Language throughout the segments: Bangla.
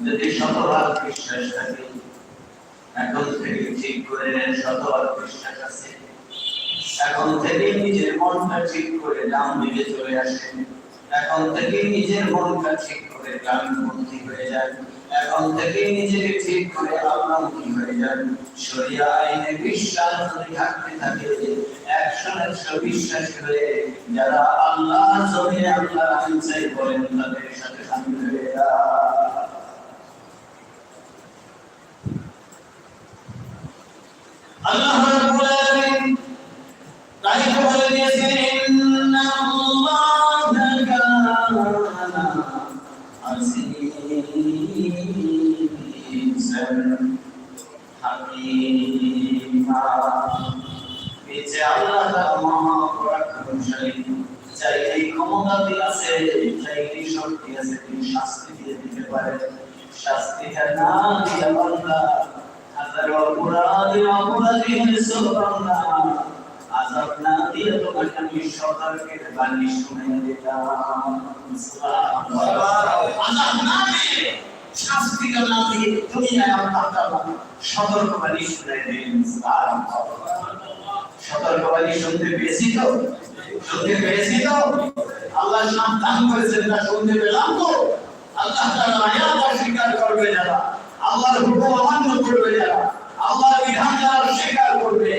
যদি শতভাগ বিশ্বাস থাকে এখন থেকে ঠিক করে নেন, শতভাগ বিশ্বাস আছে। এখন থেকে নিজের মনটা ঠিক করে ডান দিকে চলে আসেন। এখন থেকে নিজের মনটা ঠিক করে ডানপন্থী হয়ে যান। এখন থেকে নিজেকে ঠিক করে আল্লাহমুখী হয়ে যান। শরিয়া আইনে বিশ্বাস যদি থাকতে থাকে, একশো একশো বিশ্বাস করে যারা আল্লাহ জমিনে আল্লাহ আইন চাই বলেন, তাদের সাথে সামিল হয়ে যান। আল্লাহ রাব্বুল আল্লাহ ক্ষমতা আছে শক্তি আছে তিনি শাস্তি দিয়ে দিতে পারেন শাস্তিটা না দিয়ে হাজার অপরাধী অপরাধী সোবানা আজাব না দিয়ে তোমাকে আমি সতর্কের বাণী শুনে না না আল্লাহ তাআলা সতর্ক শুনতে পেয়েছি তো শুনতে পেয়েছি তো আল্লাহ সাবধান করেছেন তা শুনতে পেলাম তো আল্লাহ অস্বীকার করবে যারা। আল্লাহর হুকুম অমান্য করবে আল্লাহর বিধান যারা অস্বীকার করবে।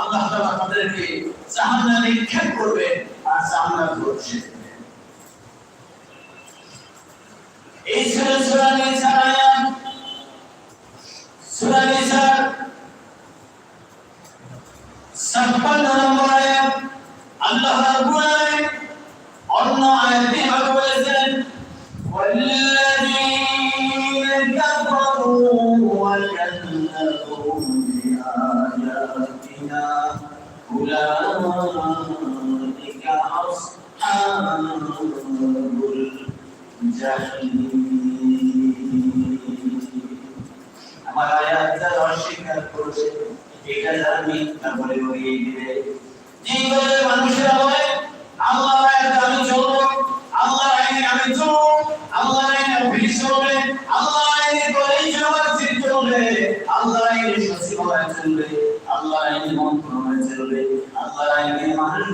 আল্লাহ তাআলা তাদেরকে জাহান্নামে নিক্ষেপ করবে আর জান্নাত করছে এই ছিল সূরা নিসা আয়াত, সূরা নিসা ছাপ্পান্ন নম্বর আয়াত, আল্লাহ রাব্বুল আলামিন অন্য আয়াতে بآياتنا أولئك أصحاب الجحيم আমার আয়াত যারা অস্বীকার করবে এটা যারা মিথ্যা বলে উড়িয়ে দিবে জীবনে মানুষেরা বলে আল্লাহর আয়াতে আমি চলবো আল্লাহর আইনে আমি চলবো আল্লাহর আইনে অফিস চলবে আল্লাহর আইনে কলেজ ইউনিভার্সিটি চলবে আল্লাহর আইনে সচিবালয় চলবে, আল্লাহর আইনে মন্ত্রণালয় চলবে মানুষ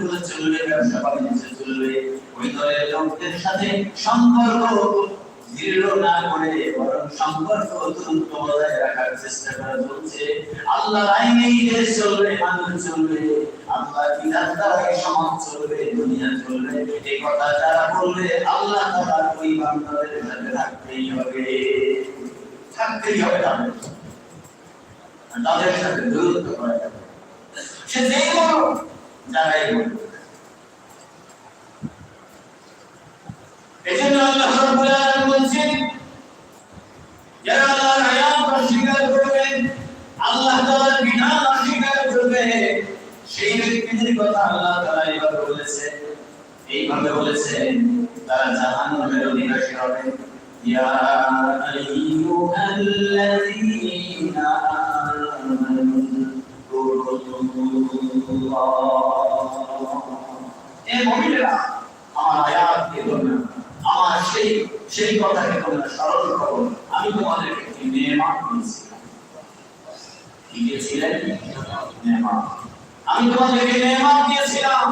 চলবে আল্লাহ বিধান সমাজ চলবে, দুনিয়া চলবে। এই কথা যারা বলবে, আল্লাহ তাআলার ওই সাথে থাকতেই হবে। থাকতেই হবে তাদের। তাদের সাথে দূরত্ব করা যাবে সে যেই বলুক যারাই বলুক এজন্য আল্লাহ রাব্বুল আলামিন বলছেন যারা আল্লাহর আয়াত অস্বীকার করবে আল্লাহ তাআলার বিধান অস্বীকার করবে সেই ব্যক্তিদের কথা আল্লাহ তাআলা এইভাবে বলেছেন এইভাবে বলেছেন তারা জাহান্নামের অধিবাসী হবে ইয়া আইয়ুহাল্লাযীনা আমানু এ মুমিনেরা আমার আয়াতকে তোমরা আমার সেই সেই কথাকে তোমরা স্মরণ করো। আমি তোমাদেরকে একটি নেয়ামত দিয়েছিলাম কি দিয়েছিলেন নেয়ামত আমি তোমাদেরকে নেয়ামত দিয়েছিলাম।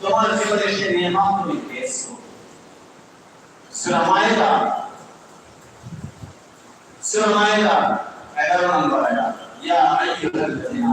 তোমার জীবনে সেই নেয়ামত তুমি পেয়েছ। সূরা মায়েদা। সূরা মায়েদা 11 নম্বর আয়াত। ইয়া আইয়ুহাল্লাযীনা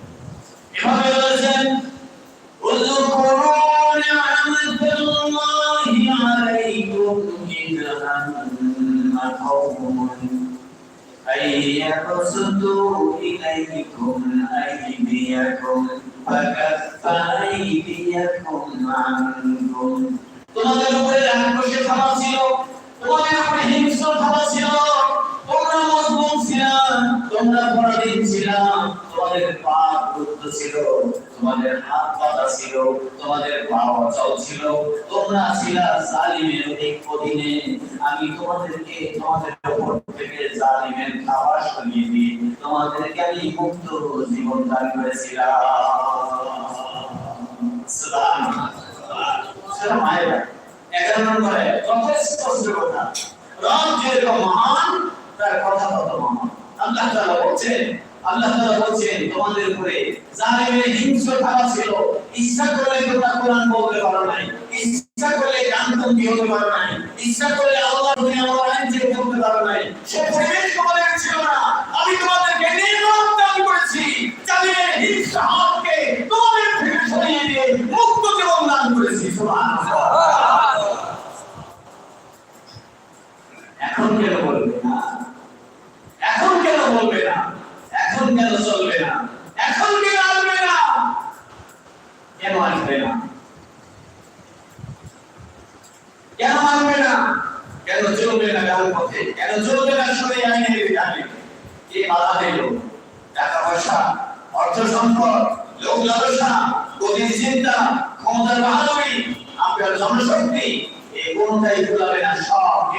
يبسطوا إليكم أيديكم فكف أيديكم عنكم তোমাদের উপরে রাক্ষসে থামা ছিল তোমাদের উপরে হিংস্র থামা ছিল তোমরা মজবুত ছিলা তোমরা পরাধীন ছিলাম তোমাদের পা গুরুত্ব ছিল, তোমাদের হাত পাতা ছিল, তোমাদের পা অচল ছিল। তোমরা ছিলা জালিমের অধিক অধীনে। আমি তোমাদেরকে তোমাদের উপর থেকে জালিমের খাবার সরিয়ে দিয়ে তোমাদেরকে আমি মুক্ত জীবন দান করেছিলাম। মায়েরা এগারো নম্বরে কত কথা। রব যেরকম মহান, তার কথা তত মহান। আল্লাহ তাআলা বলছেন আল্লাহ বলছেন, তোমাদের উপরে জালিমের ছিল। ইচ্ছা করলে তোমরা কোরআন বলতে পারো নাই। ইচ্ছা করলে হতে পারো নাই। ইচ্ছা করলে আল্লাহ করতে পারো নাই। সে পরিবেশ তোমাদের ছিল না আমি তোমাদেরকে নির্মম দান করেছি জালিমের হিংস্র হাতকে তোমাদের থেকে সরিয়ে দিয়ে মুক্ত জীবন দান করেছি সুবহানাল্লাহ এখন কেন বলবে না এখন কেন বলবে না এখন কেন চলবে না এখন কেন আসবে না কেন আসবে না? কেন আসবে না? কেন চলবে না পথে? কেন চলবে না কে বাধা দিল? টাকা পয়সা, অর্থ সম্পদ লোক লালসা গতির চিন্তা, ক্ষমতার বাহাদুরি আপনার জনশক্তি, এই কোনটাই ভুলাবে না সব।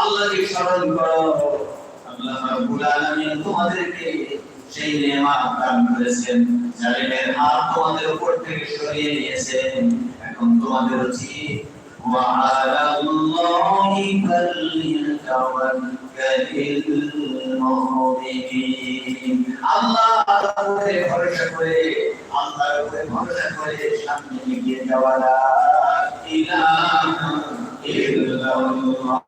আল্লাহকে স্মরণ করো আল্লাহ রাব্বুল আলামিন তোমাদেরকে সেই নেয়ামত দান করেছেন জালিমের হাত তোমাদের উপর থেকে সরিয়ে নিয়েছেন এখন তোমাদের উচিত وعلى الله فليتوكل المؤمنين আল্লাহ উপরে ভরসা করে আল্লাহর উপরে ভরসা করে সামনে এগিয়ে যাওয়া লা ইলাহা ইল্লাল্লাহ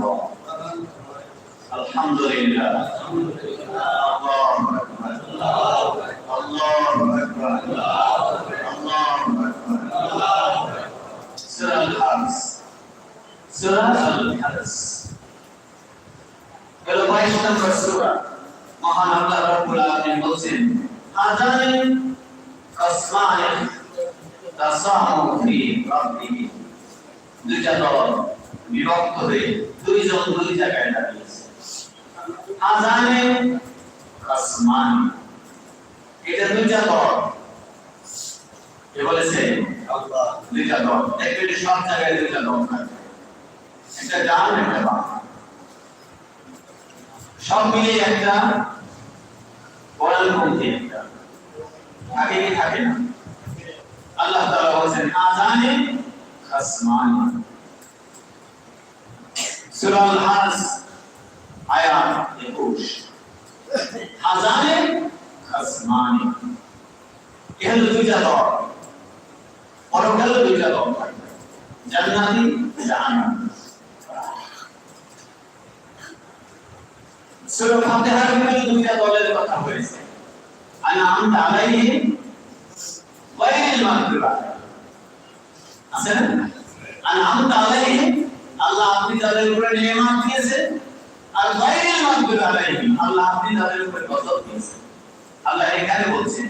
সূরা মহান আল্লাহ রাব্বুল আলামিন বলছেন হাজারিন আসমায়ে তাসামু ফি রাব্বিহি দুইটা দল বিভক্ত হয়ে দুইজন দুই জায়গায় দাঁড়িয়েছে আজানে আসমান। এটা দুইটা দল কে বলেছে? আল্লাহ। দুইটা দল সব জায়গায় দুইটা দল একটা ডান একটা বাম সব মিলিয়ে একটা কোরআনপন্থী একটা। থাকে কি থাকে না? আল্লাহ তাআলা বলেন আজানে আসমানি। সূরা আল-হাস আয়াত 21 আজানে আসমানি। এহল দুইটা দল পরকালে দুইটা দল থাকবে জান্নাতি, জাহান্নামী। সূরা ফাতিহার ভিতরে দুইটা দলের কথা হয়েছে। আনা আমতা আলাইহিম ওয়াইল মাগফিরা আছে না? আনা আমতা আলাইহিম আল্লাহ আপনি তাদের উপরে নিয়ামত দিয়েছেন। আর আল্লাহ আপনি তাদের উপর গজব আল্লাহ এখানে বলছেন,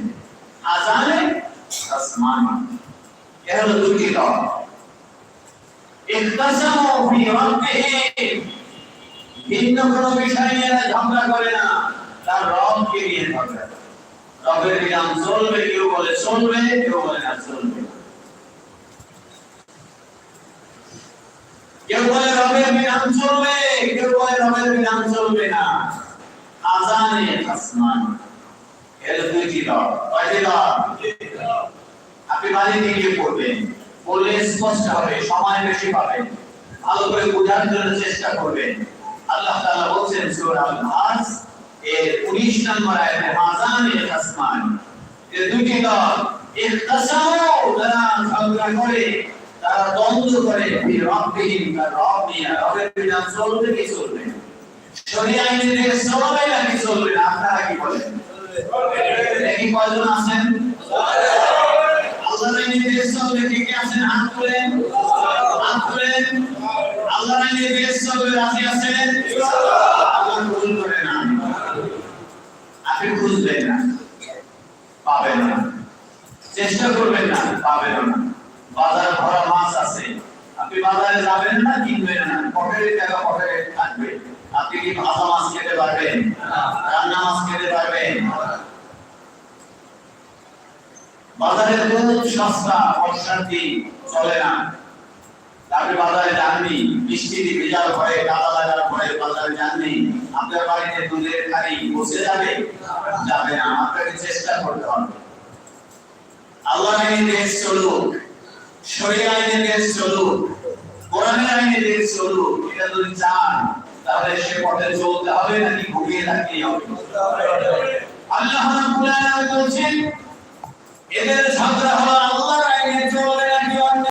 আজানে আসমান। এ হলো দুটি ভিন্ন কোনো বিষয় নিয়ে ঝগড়া করে না। তার রবকে নিয়ে ঝগড়া। রবের চলবে, কেউ বলে চলবে, কেউ বলে না চলবে না। কেউ বলে রবের বিধান চলবে, কেউ বলে রবের বিধান চলবে না। আজানে আসমান। এর দুইটি দল কয়টি দল আপনি বাড়িতে গিয়ে পড়বেন। বললে স্পষ্ট হবে, সময় বেশি পাবেন। ভালো করে বোঝার জন্য চেষ্টা করবেন। আল্লাহ তাআলা বলছেন সূরা আল-নাস এর 19 নম্বর আয়াতে এর আসমান। এর দুইটি দল ইখতাসামু তারা ঝগড়া করে তারা দ্বন্দ্ব করে ফি রাব্বিহিম তার রব নিয়ে রবের বিধান চলবে কি চলবে? শরীয় আইনে দিয়ে চলবে নাকি চলবে আপনারা কি বলেন? দেখি কয়জন আছেন? আল্লাহর আইনে দিয়ে চলবে কে কে আছেন? হাত তুলেন। হাত তুলেন। চলবে রাজি আছেন? আল্লাহ করে না। আপনি খুঁজবেন না। পাবেন না। চেষ্টা করবেন না। পাবেন না বাজার ভরা মাছ আছে আপনি বাজারে যাবেন না, কিনবেন না। পকেটে টাকা পকেটে থাকবে। আপনি কি ভাজা মাছ খেতে পারবেন? রান্না মাছ খেতে পারবেন? বাজারে সস্তা চলে না। বাজারে যাননি ভেজাল ভয়ে কাদা লাগার ভয়ে বাজারে যাননি আপনার বাড়িতে দুধের খালি বসে যাবে? যাবে না, আপনাকে চেষ্টা করতে হবে। আল্লাহ আইনে দেশ চলুক। শরীর আইনে দেশ চলুক। কোরআনের আইনে দেশ চলুক এটা যদি চান, তাহলে সে পথে চলতে হবে, নাকি থাকতে হবে? আল্লাহ রাব্বুল আলামিন বলছেন, এদের ছাত্র হওয়া